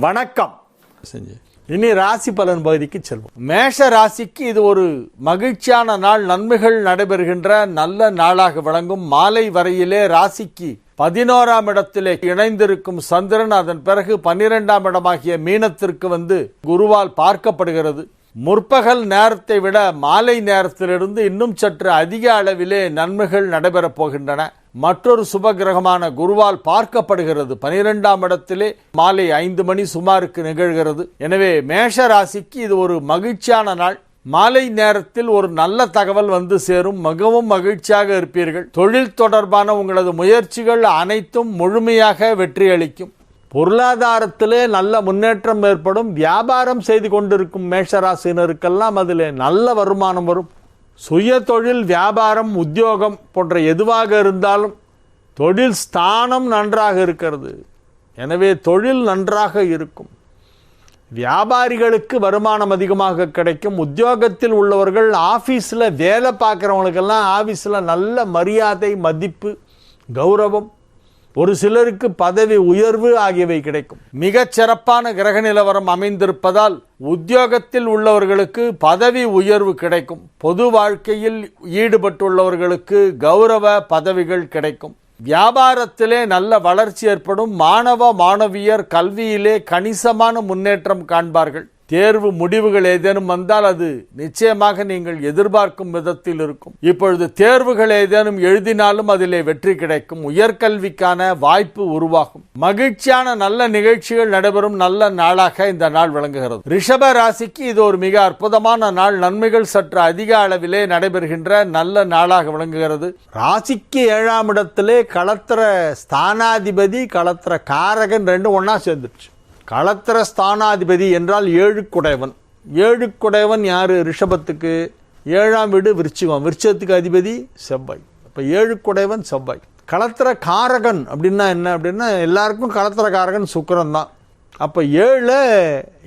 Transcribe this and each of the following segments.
வணக்கம். செஞ்சு. இனி ராசி பலன் பகுதிக்கு செல்வோம். மேஷ ராசிக்கு இது ஒரு மகிழ்ச்சியான நாள். நன்மைகள் நடைபெறுகின்ற நல்ல நாளாக விளங்கும். மாலை வரையிலே ராசிக்கு பதினோராம் இடத்திலே இணைந்திருக்கும் சந்திரன் அதன் பிறகு பன்னிரெண்டாம் இடமாகிய மீனத்திற்கு வந்து குருவால் பார்க்கப்படுகிறது. முற்பகல் நேரத்தை விட மாலை நேரத்திலிருந்து இன்னும் சற்று அதிக அளவிலே நன்மைகள் நடைபெறப் போகின்றன. மற்றொரு சுப கிரகமான குருவால் பார்க்கப்படுகிறது. பனிரெண்டாம் இடத்திலே மாலை ஐந்து மணி சுமாருக்கு நிகழ்கிறது. எனவே மேஷ ராசிக்கு இது ஒரு மகிழ்ச்சியான நாள். மாலை நேரத்தில் ஒரு நல்ல தகவல் வந்து சேரும். மிகவும் மகிழ்ச்சியாக இருப்பீர்கள். தொழில் தொடர்பான உங்களது முயற்சிகள் அனைத்தும் முழுமையாக வெற்றியளிக்கும் பொருளாதாரத்திலே நல்ல முன்னேற்றம் ஏற்படும். வியாபாரம் செய்து கொண்டிருக்கும் மேஷராசினருக்கெல்லாம் அதில் நல்ல வருமானம் வரும். சுய தொழில் வியாபாரம் உத்தியோகம் போன்ற எதுவாக இருந்தாலும் தொழில் ஸ்தானம் நன்றாக இருக்கிறது. எனவே தொழில் நன்றாக இருக்கும். வியாபாரிகளுக்கு வருமானம் அதிகமாக கிடைக்கும். உத்தியோகத்தில் உள்ளவர்கள் ஆஃபீஸில் வேலை பார்க்குறவங்களுக்கெல்லாம் ஆஃபீஸில் நல்ல மரியாதை மதிப்பு கௌரவம் ஒரு சிலருக்கு பதவி உயர்வு ஆகியவை கிடைக்கும். மிகச் சிறப்பான கிரக நிலவரம் அமைந்திருப்பதால் உத்தியோகத்தில் உள்ளவர்களுக்கு பதவி உயர்வு கிடைக்கும். பொது வாழ்க்கையில் ஈடுபட்டுள்ளவர்களுக்கு கௌரவ பதவிகள் கிடைக்கும். வியாபாரத்திலே நல்ல வளர்ச்சி ஏற்படும். மாணவ மாணவியர் கல்வியிலே கணிசமான முன்னேற்றம் காண்பார்கள். தேர்வு முடிவுகள் ஏதேனும் வந்தால் அது நிச்சயமாக நீங்கள் எதிர்பார்க்கும் விதத்தில் இருக்கும். இப்பொழுது தேர்வுகள் ஏதேனும் எழுதினாலும் அதிலே வெற்றி கிடைக்கும். உயர்கல்விக்கான வாய்ப்பு உருவாகும். மகிழ்ச்சியான நல்ல நிகழ்ச்சிகள் நடைபெறும் நல்ல நாளாக இந்த நாள் விளங்குகிறது. ரிஷப ராசிக்கு இது ஒரு மிக அற்புதமான நாள். நன்மைகள் சற்று அதிக அளவிலே நடைபெறுகின்ற நல்ல நாளாக விளங்குகிறது. ராசிக்கு ஏழாம் இடத்திலே களத்திர ஸ்தானாதிபதி களத்திர காரகன் ரெண்டும் ஒன்னா சேர்ந்துருச்சு. களத்திர ஸ்தானாதிபதி என்றால் ஏழு குடைவன் ஏழு குடைவன் ரிஷபத்துக்கு? ஏழாம் வீடு விருச்சிகம். விருச்சத்துக்கு அதிபதி செவ்வாய். அப்போ ஏழு குடைவன் செவ்வாய். களத்திர காரகன் அப்படின்னா என்ன? அப்படின்னா எல்லாருக்கும் களத்திர காரகன் சுக்கரன் தான். அப்போ ஏழு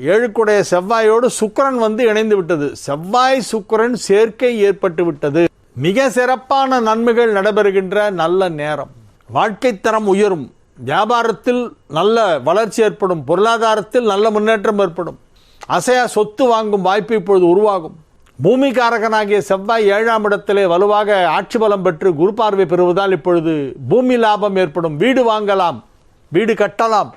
ஏழுக்குடைய செவ்வாயோடு சுக்கரன் வந்து இணைந்து விட்டது. செவ்வாய் சுக்கரன் சேர்க்கை ஏற்பட்டு விட்டது. மிக சிறப்பான நன்மைகள் நடைபெறுகின்ற நல்ல நேரம். வாழ்க்கை தரம் உயரும். வியாபாரத்தில் நல்ல வளர்ச்சி ஏற்படும் பொருளாதாரத்தில் நல்ல முன்னேற்றம் ஏற்படும். அசையா சொத்து வாங்கும் வாய்ப்பு இப்பொழுது உருவாகும். பூமிகாரகனாகிய செவ்வாய் ஏழாம் இடத்திலே வலுவாக ஆட்சி பலம் பெற்று குரு பார்வை பெறுவதால் இப்பொழுது பூமி லாபம் ஏற்படும். வீடு வாங்கலாம் வீடு கட்டலாம்.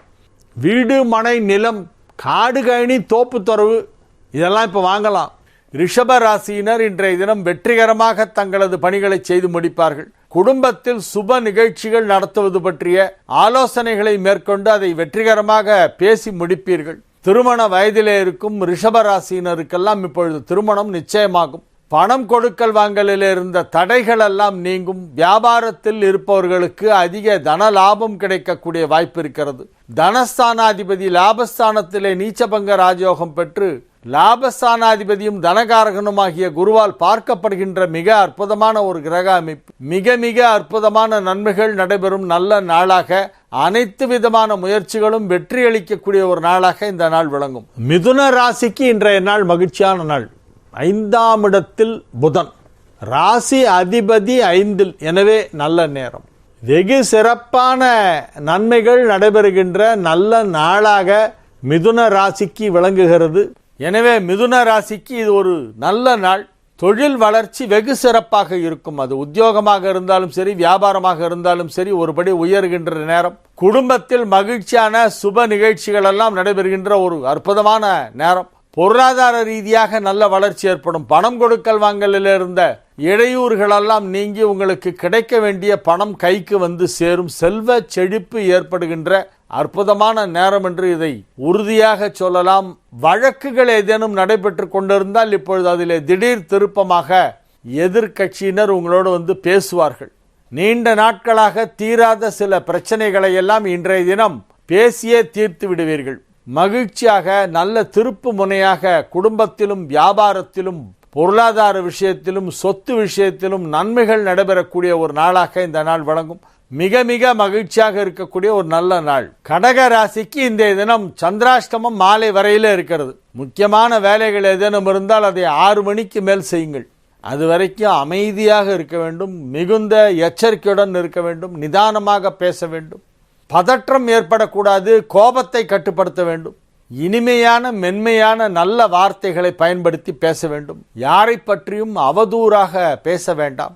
வீடு மனை நிலம் காடு கழனி தோப்பு தொரவு இதெல்லாம் இப்போ வாங்கலாம். ரிஷப ராசியினர் இன்றைய தினம் வெற்றிகரமாக தங்களது பணிகளை செய்து முடிப்பார்கள். குடும்பத்தில் சுப நிகழ்ச்சிகள் நடத்துவது பற்றிய ஆலோசனைகளை மேற்கொண்டு அதை வெற்றிகரமாக பேசி முடிப்பீர்கள். திருமண வயதிலே இருக்கும் ரிஷப ராசியினருக்கெல்லாம் இப்பொழுது திருமணம் நிச்சயமாகும். பணம் கொடுக்கல் வாங்கலில் இருந்த தடைகள் எல்லாம் நீங்கும். வியாபாரத்தில் இருப்பவர்களுக்கு அதிக தன லாபம் கிடைக்கக்கூடிய வாய்ப்பு இருக்கிறது. தனஸ்தானாதிபதி லாபஸ்தானத்திலே நீச்சபங்க ராஜயோகம் பெற்று லாபஸ்தானாதிபதியும் தனகாரகனுமாகிய குருவால் பார்க்கப்படுகின்ற மிக அற்புதமான ஒரு கிரக அமைப்பு. மிக மிக அற்புதமான நன்மைகள் நடைபெறும் நல்ல நாளாக அனைத்து விதமான முயற்சிகளும் வெற்றி அளிக்கக்கூடிய ஒரு நாளாக இந்த நாள் விளங்கும். மிதுன ராசிக்கு இன்றைய நாள் மகிழ்ச்சியான நாள். ஐந்தாம் இடத்தில் புதன். ராசி அதிபதி ஐந்தில். எனவே நல்ல நேரம். வெகு சிறப்பான நன்மைகள் நடைபெறுகின்ற நல்ல நாளாக மிதுன ராசிக்கு விளங்குகிறது. எனவே மிதுன ராசிக்கு இது ஒரு நல்ல நாள். தொழில் வளர்ச்சி வெகு சிறப்பாக இருக்கும். அது உத்தியோகமாக இருந்தாலும் சரி வியாபாரமாக இருந்தாலும் சரி ஒருபடி உயர்கின்ற நேரம். குடும்பத்தில் மகிழ்ச்சியான சுப நிகழ்ச்சிகள் எல்லாம் நடைபெறுகின்ற ஒரு அற்புதமான நேரம். பொருளாதார ரீதியாக நல்ல வளர்ச்சி ஏற்படும். பணம் கொடுக்கல் வாங்கலில் இருந்த இடையூறுகளெல்லாம் நீங்கி உங்களுக்கு கிடைக்க வேண்டிய பணம் கைக்கு வந்து சேரும். செல்வ செழிப்பு ஏற்படுகின்ற அற்புதமான நேரம் என்று இதை உறுதியாக சொல்லலாம். வழக்குகள் ஏதேனும் நடைபெற்று கொண்டிருந்தால் இப்பொழுது அதிலே திடீர் திருப்பமாக எதிர்க்கட்சியினர் உங்களோடு வந்து பேசுவார்கள். நீண்ட நாட்களாக தீராத சில பிரச்சனைகளை எல்லாம் இன்றைய தினம் பேசியே தீர்த்து விடுவீர்கள். மகிழ்ச்சியாக நல்ல திருப்பு முனையாக குடும்பத்திலும் வியாபாரத்திலும் பொருளாதார விஷயத்திலும் சொத்து விஷயத்திலும் நன்மைகள் நடைபெறக்கூடிய ஒரு நாளாக இந்த நாள் வழங்கும். மிக மிக மகிழ்ச்சியாக இருக்கக்கூடிய ஒரு நல்ல நாள். கடக ராசிக்கு இந்த தினம் சந்திராஷ்டமம் மாலை வரையில் இருக்கிறது. முக்கியமான வேலைகள் ஏதேனும் இருந்தால் அதை ஆறு மணிக்கு மேல் செய்யுங்கள். அது வரைக்கும் அமைதியாக இருக்க வேண்டும் மிகுந்த எச்சரிக்கையுடன் இருக்க வேண்டும் நிதானமாக பேச வேண்டும். பதற்றம் ஏற்படக்கூடாது கோபத்தை கட்டுப்படுத்த வேண்டும். இனிமையான மென்மையான நல்ல வார்த்தைகளை பயன்படுத்தி பேச வேண்டும். யாரை பற்றியும் அவதூறாக பேச வேண்டாம்.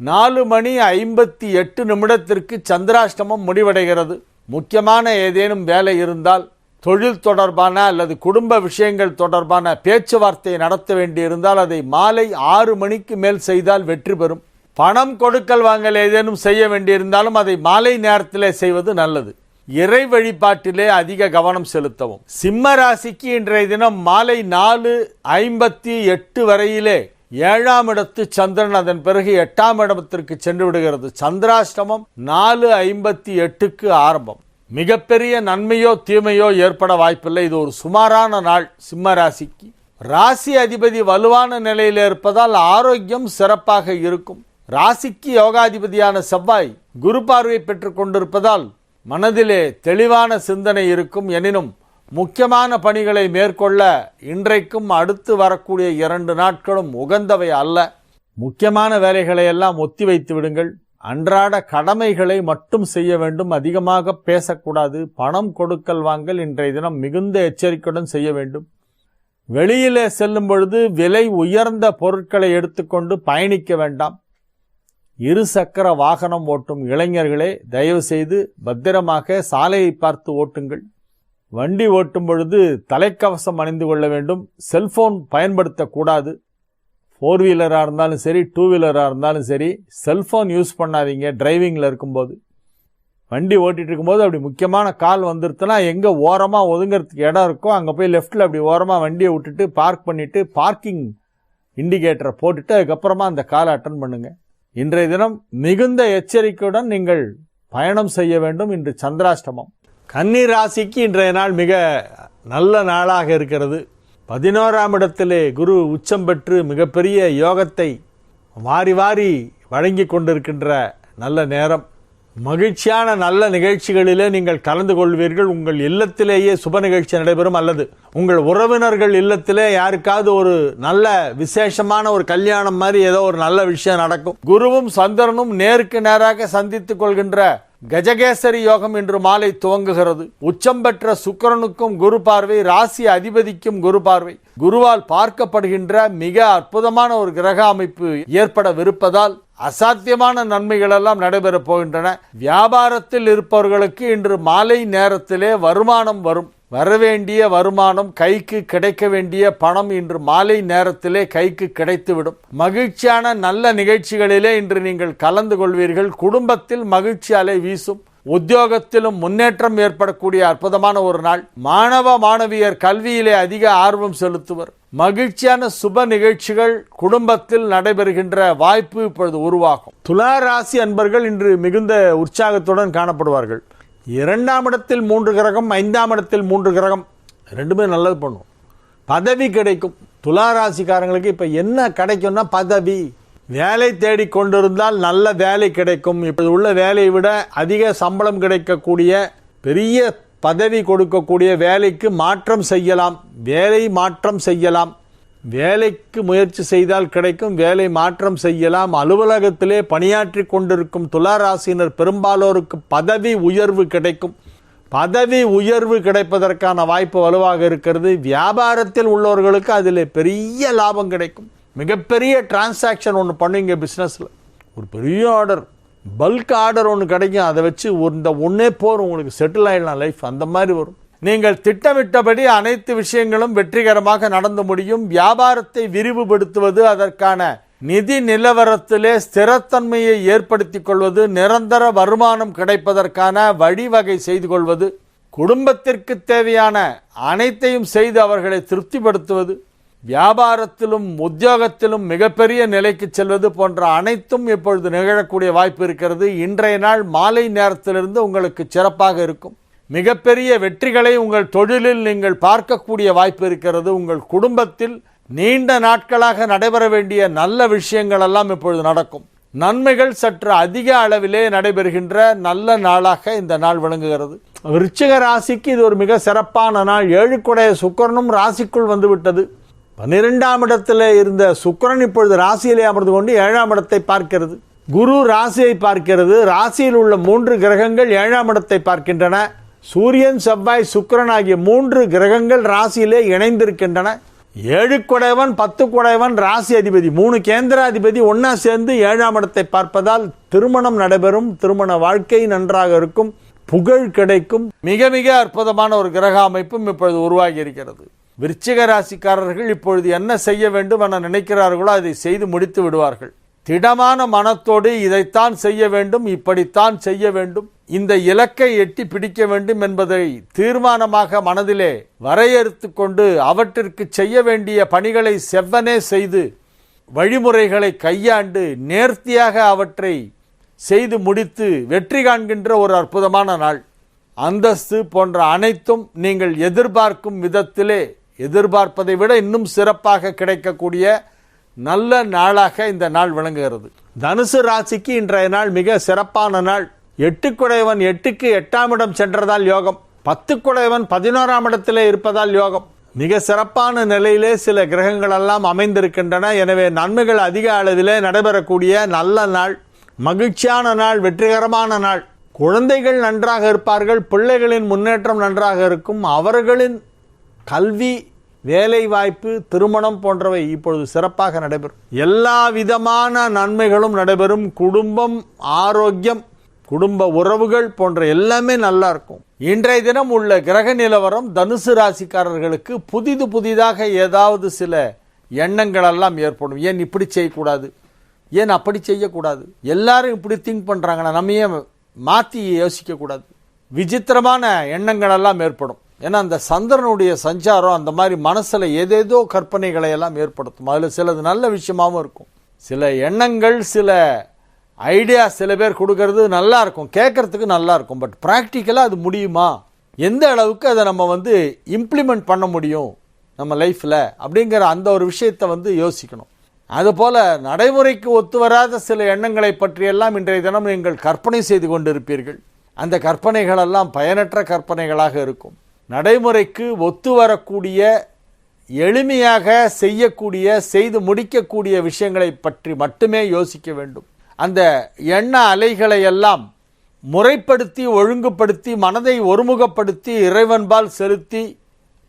நாலு மணி ஐம்பத்தி எட்டு நிமிடத்திற்கு சந்திராஷ்டமம் முடிவடைகிறது. முக்கியமான ஏதேனும் வேலை இருந்தால் தொழில் தொடர்பான அல்லது குடும்ப விஷயங்கள் தொடர்பான பேச்சுவார்த்தை நடத்த வேண்டியிருந்தால் அதை மாலை ஆறு மணிக்கு மேல் செய்தால் வெற்றி பெறும். பணம் கொடுக்கல் வாங்கல் ஏதேனும் செய்ய வேண்டியிருந்தாலும் அதை மாலை நேரத்திலே செய்வது நல்லது. இறை வழிபாட்டிலே அதிக கவனம் செலுத்தவும். சிம்ம ராசிக்கு இன்றைய தினம் மாலை நாலு ஐம்பத்தி எட்டு வரையிலே ஏழாம் இடத்து சந்திரன் அதன் பிறகு எட்டாம் இடத்திற்கு சென்று விடுகிறது. சந்திராஷ்டமம் நாலு ஐம்பத்தி எட்டுக்கு ஆரம்பம். மிகப்பெரிய நன்மையோ தீமையோ ஏற்பட வாய்ப்பில்லை. இது ஒரு சுமாரான நாள் சிம்ம ராசிக்கு. ராசி அதிபதி வலுவான நிலையில் இருப்பதால் ஆரோக்கியம் சிறப்பாக இருக்கும். ராசிக்கு யோகாதிபதியான செவ்வாய் குரு பார்வை பெற்றுக் கொண்டிருப்பதால் மனதிலே தெளிவான சிந்தனை இருக்கும். எனினும் முக்கியமான பணிகளை மேற்கொள்ள இன்றைக்கும் அடுத்து வரக்கூடிய இரண்டு நாட்களும் உகந்தவை அல்ல. முக்கியமான வேலைகளை எல்லாம் ஒத்தி வைத்து விடுங்கள். அன்றாட கடமைகளை மட்டும் செய்ய வேண்டும். அதிகமாக பேசக்கூடாது. பணம் கொடுக்கல் வாங்கல் இன்றைய தினம் மிகுந்த எச்சரிக்கையுடன் செய்ய வேண்டும். வெளியிலே செல்லும் பொழுது விலை உயர்ந்த பொருட்களை எடுத்துக்கொண்டு பயணிக்க வேண்டாம். இரு சக்கர வாகனம் ஓட்டும் இளைஞர்களே தயவு செய்து பத்திரமாக சாலையை பார்த்து ஓட்டுங்கள். வண்டி ஓட்டும் பொழுது தலைக்கவசம் அணிந்து கொள்ள வேண்டும். செல்போன் பயன்படுத்தக்கூடாது. ஃபோர் வீலராக இருந்தாலும் சரி டூ வீலராக இருந்தாலும் சரி செல்ஃபோன் யூஸ் பண்ணாதீங்க டிரைவிங்கில் இருக்கும்போது. வண்டி ஓட்டிகிட்டு இருக்கும்போது அப்படி முக்கியமான கால் வந்துருத்துனா எங்கே ஓரமாக ஒதுங்கிறதுக்கு இடம் இருக்கோ அங்கே போய் லெஃப்ட்டில் அப்படி ஓரமாக வண்டியை விட்டுட்டு பார்க் பண்ணிவிட்டு பார்க்கிங் இண்டிகேட்டரை போட்டுட்டு அதுக்கப்புறமா அந்த காலை அட்டன் பண்ணுங்கள் இன்றைய தினம் மிகுந்த எச்சரிக்கையுடன் நீங்கள் பயணம் செய்ய வேண்டும் இன்று சந்திராஷ்டமம். கன்னி ராசிக்கு இன்றைய நாள் மிக நல்ல நாளாக இருக்கிறது. பதினோராம் இடத்திலே குரு உச்சம் பெற்று மிகப்பெரிய யோகத்தை வாரி வாரி வழங்கி கொண்டிருக்கின்ற நல்ல நேரம். மகிழ்ச்சியான நல்ல நிகழ்ச்சிகளிலே நீங்கள் கலந்து கொள்வீர்கள். உங்கள் இல்லத்திலேயே சுப நிகழ்ச்சி நடைபெறும் அல்லது உங்கள் உறவினர்கள் இல்லத்திலே யாருக்காவது ஒரு நல்ல விசேஷமான ஒரு கல்யாணம் மாதிரி ஏதோ ஒரு நல்ல விஷயம் நடக்கும். குருவும் சந்திரனும் நேருக்கு நேராக சந்தித்துக் கொள்கின்ற கஜகேசரி யோகம் இன்று மாலை துவங்குகிறது. உச்சம் பெற்ற சுக்கிரனுக்கும் குரு பார்வை ராசி அதிபதிக்கும் குரு பார்வை. குருவால் பார்க்கப்படுகின்ற மிக அற்புதமான ஒரு கிரக அமைப்பு ஏற்படவிருப்பதால் அசாத்தியமான நன்மைகள் எல்லாம் நடைபெறப் போகின்றன. வியாபாரத்தில் இருப்பவர்களுக்கு இன்று மாலை நேரத்திலே வருமானம் வரும். வரவேண்டிய வருமானம் கைக்கு கிடைக்க வேண்டிய பணம் இன்று மாலை நேரத்திலே கைக்கு கிடைத்துவிடும். மகிழ்ச்சியான நல்ல நிகழ்ச்சிகளிலே இன்று நீங்கள் கலந்து கொள்வீர்கள். குடும்பத்தில் மகிழ்ச்சி அலை வீசும். உத்தியோகத்திலும் முன்னேற்றம் ஏற்படக்கூடிய அற்புதமான ஒரு நாள். மாணவ மாணவியர் கல்வியிலே அதிக ஆர்வம் செலுத்துவர். மகிழ்ச்சியான சுப நிகழ்ச்சிகள் குடும்பத்தில் நடைபெறுகின்ற வாய்ப்பு இப்பொழுது உருவாகும். துலா ராசி அன்பர்கள் இன்று மிகுந்த உற்சாகத்துடன் காணப்படுவார்கள். இரண்டாம் இடத்தில் மூன்று கிரகம் ஐந்தாம் இடத்தில் மூன்று கிரகம். ரெண்டுமே நல்லது பண்ணும். பதவி கிடைக்கும். துலா ராசிக்காரங்களுக்கு இப்போ என்ன கிடைக்கும்னா பதவி. வேலை தேடி கொண்டிருந்தால் நல்ல வேலை கிடைக்கும். இப்போ உள்ள வேலையை விட அதிக சம்பளம் கிடைக்கக்கூடிய பெரிய பதவி கொடுக்கக்கூடிய வேலைக்கு மாற்றம் செய்யலாம். வேலை மாற்றம் செய்யலாம். வேலைக்கு முயற்சி செய்தால் கிடைக்கும் வேலை மாற்றம் செய்யலாம். அலுவலகத்திலே பணியாற்றி கொண்டிருக்கும் துளாராசினர் பெரும்பாலோருக்கு பதவி உயர்வு கிடைக்கும். பதவி உயர்வு கிடைப்பதற்கான வாய்ப்பு வலுவாக இருக்கிறது. வியாபாரத்தில் உள்ளவர்களுக்கு அதில் பெரிய லாபம் கிடைக்கும். மிகப்பெரிய டிரான்சாக்ஷன் ஒன்று பண்ணுவீங்க பிஸ்னஸில் ஒரு பெரிய ஆர்டர் பல்க் ஆர்டர் ஒன்று கிடைக்கும். அதை வச்சு இந்த ஒன்றே போகிற உங்களுக்கு செட்டில் ஆகிடலாம் லைஃப் அந்த மாதிரி வரும். நீங்கள் திட்டமிட்டபடி அனைத்து விஷயங்களும் வெற்றிகரமாக நடந்து முடியும். வியாபாரத்தை விரிவுபடுத்துவது அதற்கான நிதி நிலவரத்திலே ஸ்திரத்தன்மையை ஏற்படுத்திக் கொள்வது நிரந்தர வருமானம் கிடைப்பதற்கான வழிவகை செய்து கொள்வது குடும்பத்திற்கு தேவையான அனைத்தையும் செய்து அவர்களை திருப்திப்படுத்துவது வியாபாரத்திலும் உத்தியோகத்திலும் மிகப்பெரிய நிலைக்கு செல்வது போன்ற அனைத்தும் இப்பொழுது நிகழக்கூடிய வாய்ப்பு இருக்கிறது. இன்றைய நாள் மாலை நேரத்திலிருந்து உங்களுக்கு சிறப்பாக இருக்கும். மிகப்பெரிய வெற்றிகளை உங்கள் தொழிலில் நீங்கள் பார்க்கக்கூடிய வாய்ப்பு இருக்கிறது. உங்கள் குடும்பத்தில் நீண்ட நாட்களாக நடைபெற வேண்டிய நல்ல விஷயங்கள் எல்லாம் இப்பொழுது நடக்கும். நன்மைகள் சற்று அதிக அளவிலே நடைபெறுகின்ற நல்ல நாளாக இந்த நாள் விளங்குகிறது. விருச்சிக ராசிக்கு இது ஒரு மிக சிறப்பான நாள். ஏழுக்குடைய சுக்கரனும் ராசிக்குள் வந்துவிட்டது. பன்னிரெண்டாம் இடத்தில் இருந்த சுக்கரன் இப்பொழுது ராசியிலே அமர்ந்து கொண்டு ஏழாம் இடத்தை பார்க்கிறது. குரு ராசியை பார்க்கிறது. ராசியில் உள்ள மூன்று கிரகங்கள் ஏழாம் இடத்தை பார்க்கின்றன. சூரியன் செவ்வாய் சுக்கிரன் ஆகிய மூன்று கிரகங்கள் ராசியிலே இணைந்திருக்கின்றன. ஏழு குடைவன் பத்து குடைவன் ராசி அதிபதி மூணு கேந்திராதிபதி ஒன்னா சேர்ந்து ஏழாம் இடத்தை பார்ப்பதால் திருமணம் நடைபெறும். திருமண வாழ்க்கை நன்றாக இருக்கும். புகழ் கிடைக்கும். மிக மிக அற்புதமான ஒரு கிரக அமைப்பும் இப்பொழுது உருவாகி இருக்கிறது. விருச்சிக ராசிக்காரர்கள் இப்பொழுது என்ன செய்ய வேண்டும் என நினைக்கிறார்களோ அதை செய்து முடித்து விடுவார்கள். திடமான மனத்தோடு இதைத்தான் செய்ய வேண்டும் இப்படித்தான் செய்ய வேண்டும். இந்த இலக்கை எட்டி பிடிக்க வேண்டும் என்பதை தீர்மானமாக மனதிலே வரையறுத்து கொண்டு அவற்றிற்கு செய்ய வேண்டிய பணிகளை செவ்வனே செய்து வழிமுறைகளை கையாண்டு நேர்த்தியாக அவற்றை செய்து முடித்து வெற்றி காண்கின்ற ஒரு அற்புதமான நாள். அந்தஸ்து போன்ற அனைத்தும் நீங்கள் எதிர்பார்க்கும் விதத்திலே எதிர்பார்ப்பதை விட இன்னும் சிறப்பாக கிடைக்கக்கூடிய நல்ல நாளாக இந்த நாள் விளங்குகிறது. தனுசு ராசிக்கு இன்றைய நாள் மிக சிறப்பான நாள். எட்டுக்குடையவன் எட்டுக்கு எட்டாம் இடம் சென்றதால் யோகம். பத்துக்குடையவன் பதினோராம் இடத்திலே இருப்பதால் யோகம். மிக சிறப்பான நிலையிலே சில கிரகங்கள் எல்லாம் அமைந்திருக்கின்றன. எனவே நன்மைகள் அதிக அளவிலே நடைபெறக்கூடிய நல்ல நாள் மகிழ்ச்சியான நாள் வெற்றிகரமான நாள். குழந்தைகள் நன்றாக இருப்பார்கள் பிள்ளைகளின் முன்னேற்றம் நன்றாக இருக்கும். அவர்களின் கல்வி வேலை வாய்ப்பு திருமணம் போன்றவை இப்பொழுது சிறப்பாக நடைபெறும். எல்லா விதமான நன்மைகளும் நடைபெறும். குடும்பம் ஆரோக்கியம் குடும்ப உறவுகள் போன்ற எல்லாமே நல்லா இருக்கும் இன்றைய தினம் உள்ள கிரக நிலவரம் தனுசு ராசிக்காரர்களுக்கு புதிது புதிதாக ஏதாவது சில எண்ணங்கள் எல்லாம் ஏற்படும். ஏன் இப்படி செய்யக்கூடாது? ஏன் அப்படி செய்யக்கூடாது? எல்லாரும் இப்படி திங்க் பண்ணுறாங்கன்னா நம்ம ஏன் மாற்றி யோசிக்கக்கூடாது? விசித்திரமான எண்ணங்கள் எல்லாம் ஏற்படும். ஏன்னா அந்த சந்திரனுடைய சஞ்சாரம் அந்த மாதிரி மனசில் ஏதேதோ கற்பனைகளை எல்லாம் ஏற்படுத்தும். அதில் சிலது நல்ல விஷயமாவும் இருக்கும். சில எண்ணங்கள் சில ஐடியா சில பேர் கொடுக்கறது நல்லாயிருக்கும் கேட்குறதுக்கு கேட்கறதுக்கு பட் ப்ராக்டிக்கலாக அது முடியுமா? எந்த அளவுக்கு அதை நம்ம வந்து இம்ப்ளிமெண்ட் பண்ண முடியும் நம்ம லைஃப்பில் அப்படிங்கிற அந்த ஒரு விஷயத்தை வந்து யோசிக்கணும். அதுபோல் நடைமுறைக்கு ஒத்து வராத சில எண்ணங்களை பற்றியெல்லாம் இன்றைய தினம் நீங்கள் கற்பனை செய்து கொண்டிருப்பீர்கள். அந்த கற்பனைகளெல்லாம் பயனற்ற கற்பனைகளாக இருக்கும். நடைமுறைக்கு ஒத்து வரக்கூடிய எளிமையாக செய்யக்கூடிய செய்து முடிக்கக்கூடிய விஷயங்களை பற்றி மட்டுமே யோசிக்க வேண்டும். அந்த எண்ண அலைகளை எல்லாம் முறைப்படுத்தி ஒழுங்குபடுத்தி மனதை ஒருமுகப்படுத்தி இறைவன்பால் செலுத்தி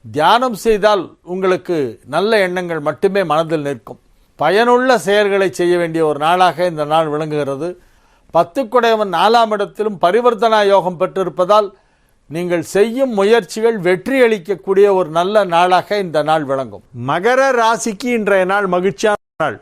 தியானம் செய்தால் உங்களுக்கு நல்ல எண்ணங்கள் மட்டுமே மனதில் நிற்கும். பயனுள்ள செயல்களை செய்ய வேண்டிய ஒரு நாளாக இந்த நாள் விளங்குகிறது. பத்துக்குடையவன் நாலாம் இடத்திலும் பரிவர்த்தனா யோகம் பெற்றிருப்பதால் நீங்கள் செய்யும் முயற்சிகள் வெற்றி அளிக்கக்கூடிய ஒரு நல்ல நாளாக இந்த நாள் விளங்கும். மகர ராசிக்கு இன்றைய நாள் மகிழ்ச்சியான நாள்.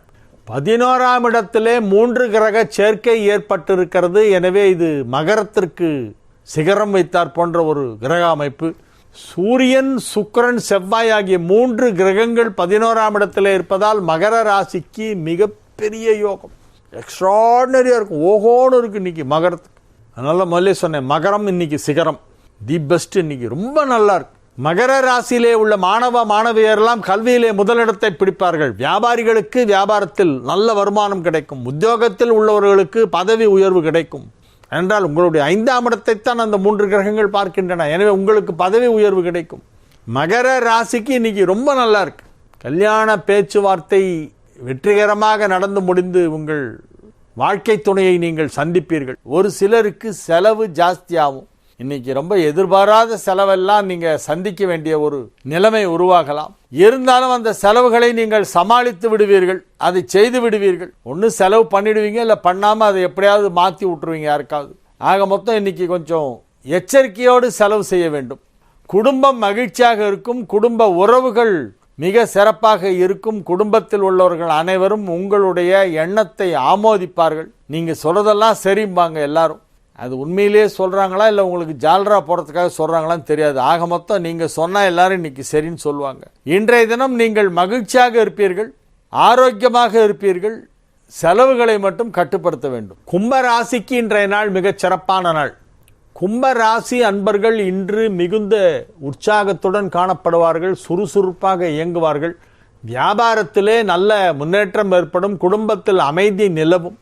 பதினோராம் இடத்திலே மூன்று கிரக சேர்க்கை ஏற்பட்டிருக்கிறது. எனவே இது மகரத்திற்கு சிகரம் வைத்தார் போன்ற ஒரு கிரக அமைப்பு. சூரியன் சுக்கிரன் செவ்வாய் ஆகிய மூன்று கிரகங்கள் பதினோராம் இடத்தில் இருப்பதால் மகர ராசிக்கு மிகப்பெரிய யோகம். எக்ஸ்ட்ராடனரியா இருக்கும். ஓஹோன்னு இருக்கு இன்னைக்கு மகரத்துக்கு. அதனால முதல்ல சொன்னேன் மகரம் இன்னைக்கு சிகரம். தி பெஸ்ட் இன்னைக்கு. ரொம்ப நல்லா இருக்கு. மகர ராசியிலே உள்ள மாணவ மாணவியரெல்லாம் கல்வியிலே முதலிடத்தை பிடிப்பார்கள். வியாபாரிகளுக்கு வியாபாரத்தில் நல்ல வருமானம் கிடைக்கும். உத்தியோகத்தில் உள்ளவர்களுக்கு பதவி உயர்வு கிடைக்கும். என்றால் உங்களுடைய ஐந்தாம் இடத்தைத்தான் அந்த மூன்று கிரகங்கள் பார்க்கின்றன. எனவே உங்களுக்கு பதவி உயர்வு கிடைக்கும். மகர ராசிக்கு இன்னைக்கு ரொம்ப நல்லா இருக்கு. கல்யாண பேச்சுவார்த்தை வெற்றிகரமாக நடந்து முடிந்து உங்கள் வாழ்க்கை துணையை நீங்கள் சந்திப்பீர்கள். ஒரு சிலருக்கு செலவு ஜாஸ்தியாகும். இன்னைக்கு ரொம்ப எதிர்பாராத செலவெல்லாம் நீங்கள் சந்திக்க வேண்டிய ஒரு நிலைமை உருவாகலாம். இருந்தாலும் அந்த செலவுகளை நீங்கள் சமாளித்து விடுவீர்கள் அதை செய்து விடுவீர்கள். ஒன்று செலவு பண்ணிடுவீங்க இல்லை பண்ணாமல் அதை எப்படியாவது மாற்றி விட்டுருவீங்க யாருக்காவது. ஆக மொத்தம் இன்னைக்கு கொஞ்சம் எச்சரிக்கையோடு செலவு செய்ய வேண்டும். குடும்பம் மகிழ்ச்சியாக இருக்கும் குடும்ப உறவுகள் மிக சிறப்பாக இருக்கும் குடும்பத்தில் உள்ளவர்கள் அனைவரும் உங்களுடைய எண்ணத்தை ஆமோதிப்பார்கள். நீங்கள் சொல்றதெல்லாம் சரிம்பாங்க எல்லாரும். அது உண்மையிலேயே சொல்கிறாங்களா இல்லை உங்களுக்கு ஜால்ரா போடுறதுக்காக சொல்கிறாங்களான்னு தெரியாது. ஆக மொத்தம் நீங்கள் சொன்னால் எல்லாரும் இன்றைக்கி சரின்னு சொல்லுவாங்க. இன்றைய தினம் நீங்கள் மகிழ்ச்சியாக இருப்பீர்கள் ஆரோக்கியமாக இருப்பீர்கள் செலவுகளை மட்டும் கட்டுப்படுத்த வேண்டும். கும்ப ராசிக்கு இன்றைய நாள் மிகச் சிறப்பான நாள். கும்ப ராசி அன்பர்கள் இன்று மிகுந்த உற்சாகத்துடன் காணப்படுவார்கள் சுறுசுறுப்பாக இயங்குவார்கள். வியாபாரத்திலே நல்ல முன்னேற்றம் ஏற்படும் குடும்பத்தில் அமைதி நிலவும்.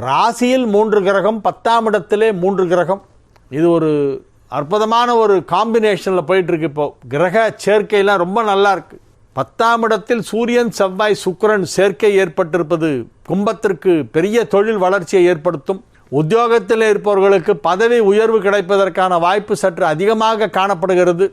ராசியில் மூன்று கிரகம் பத்தாம் இடத்திலே மூன்று கிரகம். இது ஒரு அற்புதமான ஒரு காம்பினேஷனில் போயிட்டுருக்கு இப்போ. கிரக சேர்க்கையெல்லாம் ரொம்ப நல்லா இருக்குது பத்தாம் இடத்தில் சூரியன் செவ்வாய் சுக்கிரன் சேர்க்கை ஏற்பட்டிருப்பது கும்பத்திற்கு பெரிய தொழில் வளர்ச்சியை ஏற்படுத்தும். உத்தியோகத்தில் இருப்பவர்களுக்கு பதவி உயர்வு கிடைப்பதற்கான வாய்ப்பு சற்று அதிகமாக காணப்படுகிறது.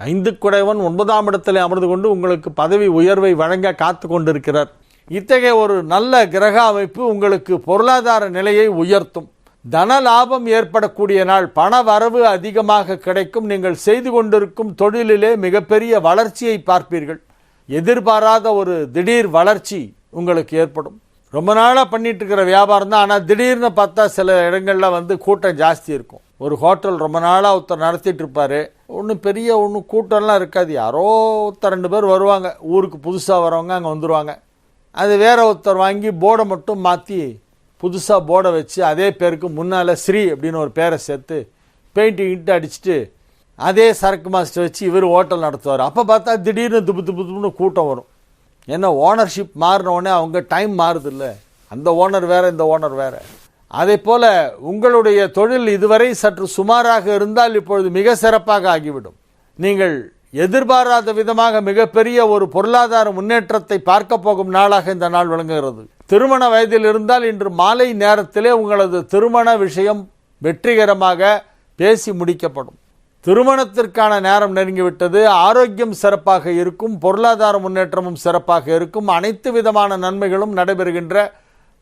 ஐந்து குடைவன் ஒன்பதாம் இடத்தில் அமர்ந்து கொண்டு உங்களுக்கு பதவி உயர்வை வழங்க காத்து கொண்டிருக்கிறார். இத்தகைய ஒரு நல்ல கிரக அமைப்பு உங்களுக்கு பொருளாதார நிலையை உயர்த்தும். தன லாபம் ஏற்படக்கூடிய நாள் பண வரவு அதிகமாக கிடைக்கும். நீங்கள் செய்து கொண்டிருக்கும் தொழிலிலே மிகப்பெரிய வளர்ச்சியை பார்ப்பீர்கள். எதிர்பாராத ஒரு திடீர் வளர்ச்சி உங்களுக்கு ஏற்படும். ரொம்ப நாளாக பண்ணிட்டு இருக்கிற வியாபாரம் தான். ஆனால் திடீர்னு பார்த்தா சில இடங்களில் வந்து கூட்டம் ஜாஸ்தி இருக்கும். ஒரு ஹோட்டல் ரொம்ப நாளாக ஒருத்தர் நடத்திட்டு இருப்பார். ஒன்றும் பெரிய ஒன்றும் கூட்டம்லாம் இருக்காது. யாரோ ஒருத்தர் ரெண்டு பேர் வருவாங்க. ஊருக்கு புதுசாக வரவங்க அங்கே வந்துடுவாங்க அது வேற ஒருத்தர் வாங்கி போர்டை மட்டும் மாற்றி புதுசாக போர்டை வச்சு அதே பேருக்கு முன்னால் ஸ்ரீ அப்படின்னு ஒரு பேரை சேர்த்து பெயிண்டிங் இட்டு அடிச்சுட்டு அதே சரக்கு மாஸ்டர் வச்சு இவர் ஹோட்டல் நடத்துவார். அப்போ பார்த்தா திடீர்னு துப்பு துப்பு துப்புன்னு கூட்டம் வரும். ஏன்னா ஓனர்ஷிப் மாறினோடனே அவங்க டைம் மாறுது இல்லை அந்த ஓனர் வேறு இந்த ஓனர் வேற. அதே போல் உங்களுடைய தொழில் இதுவரை சற்று சுமாராக இருந்தால் இப்பொழுது மிக சிறப்பாக ஆகிவிடும். நீங்கள் எதிர்பாராத விதமாக மிகப்பெரிய ஒரு பொருளாதார முன்னேற்றத்தை பார்க்க போகும் நாளாக இந்த நாள் விளங்குகிறது. திருமண வயதில் இருந்தால் இன்று மாலை நேரத்திலே உங்களது திருமண விஷயம் வெற்றிகரமாக பேசி முடிக்கப்படும். திருமணத்திற்கான நேரம் நெருங்கிவிட்டது. ஆரோக்கியம் சிறப்பாக இருக்கும். பொருளாதார முன்னேற்றமும் சிறப்பாக இருக்கும். அனைத்து விதமான நன்மைகளும் நடைபெறுகின்ற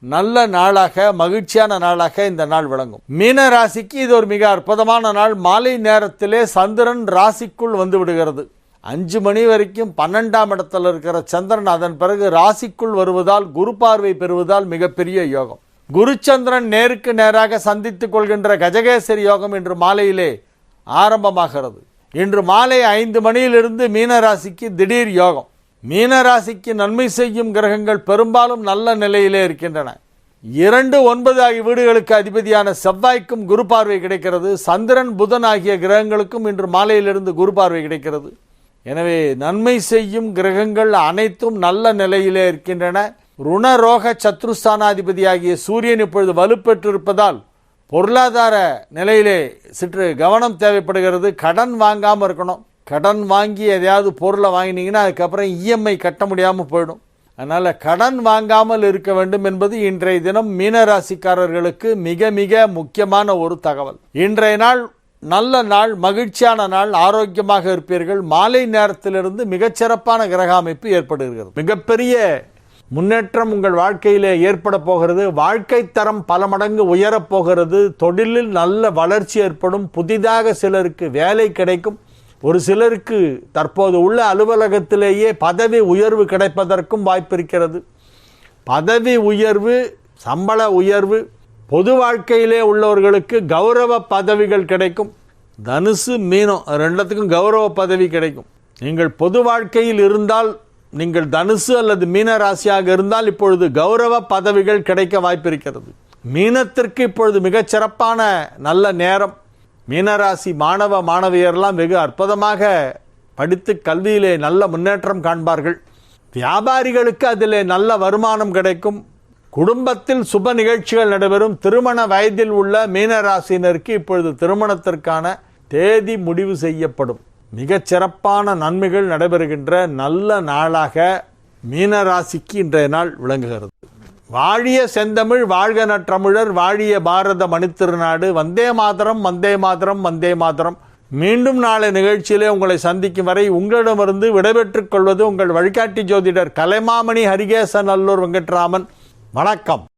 நல்ல நாளாக மகிழ்ச்சியான நாளாக இந்த நாள் விளங்கும். மீன ராசிக்கு இது ஒரு மிக அற்புதமான நாள். மாலை நேரத்திலே சந்திரன் ராசிக்குள் வந்து விடுகிறது. அஞ்சு மணி வரைக்கும் பன்னெண்டாம் இடத்துல இருக்கிற சந்திரன் அதன் பிறகு ராசிக்குள் வருவதால் குரு பார்வை பெறுவதால் மிகப்பெரிய யோகம். குருச்சந்திரன் நேருக்கு நேராக சந்தித்துக் கொள்கின்ற கஜகேசரி யோகம் இன்று மாலையிலே ஆரம்பமாகிறது. இன்று மாலை ஐந்து மணியிலிருந்து மீன ராசிக்கு திடீர் யோகம். மீனராசிக்கு நன்மை செய்யும் கிரகங்கள் பெரும்பாலும் நல்ல நிலையிலே இருக்கின்றன. இரண்டு ஒன்பது ஆகிய வீடுகளுக்கு அதிபதியான செவ்வாய்க்கும் குரு பார்வை கிடைக்கிறது. சந்திரன் புதன் ஆகிய கிரகங்களுக்கும் இன்று மாலையிலிருந்து குரு பார்வை கிடைக்கிறது. எனவே நன்மை செய்யும் கிரகங்கள் அனைத்தும் நல்ல நிலையிலே இருக்கின்றன. ருணரோக சத்ருஸ்தானாதிபதியாகிய சூரியன் இப்பொழுது வலுப்பெற்றிருப்பதால் பொருளாதார நிலையிலே சிற்று கவனம் தேவைப்படுகிறது. கடன் வாங்காமல் இருக்கணும். கடன் வாங்கி எதையாவது பொருளை வாங்கினீங்கன்னா அதுக்கப்புறம் இஎம்ஐ கட்ட முடியாமல் போயிடும். அதனால் கடன் வாங்காமல் இருக்க வேண்டும் என்பது இன்றைய தினம் மீனராசிக்காரர்களுக்கு மிக மிக முக்கியமான ஒரு தகவல். இன்றைய நாள் நல்ல நாள் மகிழ்ச்சியான நாள் ஆரோக்கியமாக இருப்பீர்கள். மாலை நேரத்திலிருந்து மிகச்சிறப்பான கிரக அமைப்பு ஏற்படுகிறது. மிகப்பெரிய முன்னேற்றம் உங்கள் வாழ்க்கையில் ஏற்பட போகிறது. வாழ்க்கை தரம் பல மடங்கு உயரப் போகிறது. தொழிலில் நல்ல வளர்ச்சி ஏற்படும். புதிதாக சிலருக்கு வேலை கிடைக்கும். ஒரு சிலருக்கு தற்போது உள்ள அலுவலகத்திலேயே பதவி உயர்வு கிடைப்பதற்கும் வாய்ப்பிருக்கிறது பதவி உயர்வு சம்பள உயர்வு பொது வாழ்க்கையிலே உள்ளவர்களுக்கு கௌரவ பதவிகள் கிடைக்கும். தனுசு மீனம் ரெண்டுத்துக்கும் கௌரவ பதவி கிடைக்கும். நீங்கள் பொது வாழ்க்கையில் இருந்தால் நீங்கள் தனுசு அல்லது மீன ராசியாக இருந்தால் இப்பொழுது கௌரவ பதவிகள் கிடைக்க வாய்ப்பிருக்கிறது மீனத்திற்கு இப்பொழுது மிகச்சிறப்பான நல்ல நேரம். மீனராசி மாணவ மாணவியர்லாம் வெகு அற்புதமாக படித்து கல்வியிலே நல்ல முன்னேற்றம் காண்பார்கள். வியாபாரிகளுக்கு அதிலே நல்ல வருமானம் கிடைக்கும். குடும்பத்தில் சுப நிகழ்ச்சிகள் நடைபெறும். திருமண வயதில் உள்ள மீனராசினருக்கு இப்பொழுது திருமணத்திற்கான தேதி முடிவு செய்யப்படும். மிகச் சிறப்பான நன்மைகள் நடைபெறுகின்ற நல்ல நாளாக மீனராசிக்கு இன்றைய நாள் விளங்குகிறது. வாழிய செந்தமிழ் வாழ்க நற்றமிழர் வாழிய பாரத மணித்திருநாடு வந்தே மாதரம் வந்தே மாதரம் வந்தே மாதரம். மீண்டும் நாளை நிகழ்ச்சியிலே உங்களை சந்திக்கும் வரை உங்களிடமிருந்து விடைபெற்றுக் கொள்வது உங்கள் வழிகாட்டி ஜோதிடர் கலைமாமணி ஹரிகேசன் அல்லூர் வெங்கட்ராமன். வணக்கம்.